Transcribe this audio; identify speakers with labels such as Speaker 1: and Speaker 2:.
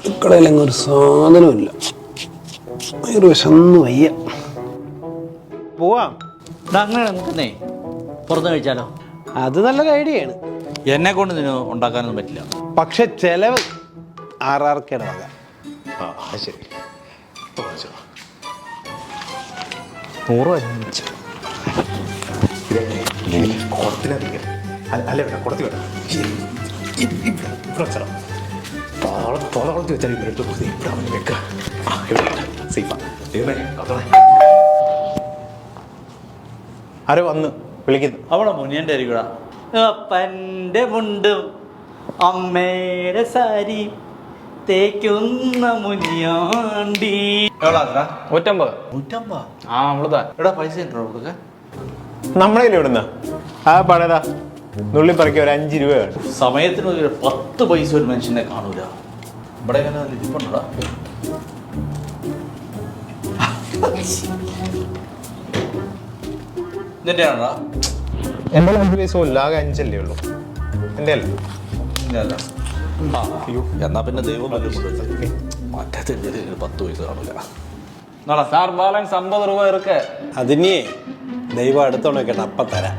Speaker 1: അടുക്കളയിലെങ്ങും ഒരു സാധനമില്ല ഒരു വിശന്ന് വയ്യ. പോവാം.
Speaker 2: അങ്ങനെ നമുക്കെന്നേ പുറത്ത് കഴിച്ചാലോ?
Speaker 1: അത് നല്ലൊരു ഐഡിയ ആണ്
Speaker 2: എന്നെ കൊണ്ട് ഇതിന് ഉണ്ടാക്കാനൊന്നും പറ്റില്ല.
Speaker 1: പക്ഷെ ചെലവ് ആർ ആർ കെയുടെ വക.
Speaker 3: ആ ശരി. നൂറ് കുളത്തിലധികം അല്ല വേണ്ട കുളത്തിൽ വേണ്ട. ഇവിടെ വെച്ചാൽ ഇവിടെ എടുത്ത് പോയി ഇവിടെ വെക്കുക ആ ഇവിടെ സേഫാ ദൈവമേ കത്തോളെ ആരോ വന്ന് വിളിക്കുന്നു
Speaker 2: അവിടെ മുനിയന്റെ അരികൂടാ പന്റെ മുണ്ടും അമ്മയുടെ സാരി തേക്കുന്ന മുനിയാണ്ടി
Speaker 4: നൂറ്റമ്പത്
Speaker 2: നൂറ്റമ്പത്
Speaker 4: ആ നമ്മളിതാ
Speaker 2: എടാ പൈസ ഉണ്ടോ കൊടുക്ക
Speaker 3: നമ്മളെ ഇവിടുന്ന് ആ പണേതാ നുള്ളി പറക്കി ഒരു അഞ്ച് രൂപയാണ്
Speaker 2: സമയത്തിന് ഒരു പത്ത് പൈസ ഒരു മനുഷ്യനെ കാണൂല ഇവിടെ ഇങ്ങനെ ലിജിപ്പുണ്ടോടാ നിന്റെ ആണോടാ
Speaker 3: എന്റെ ലൈഫിൽ സോല്ല ആകെ അഞ്ചല്ലേ ഉള്ളൂ. എന്റെ അല്ല?
Speaker 2: അല്ല എന്നാ പിന്നെ ദൈവം മറ്റേ പത്ത് പൈസ കാണില്ല
Speaker 4: സാർ ബാലൻസ് അമ്പത് രൂപ ഇറക്ക്.
Speaker 1: അതിന് ദൈവം അടുത്തോണൊക്കെ അപ്പം തരാം.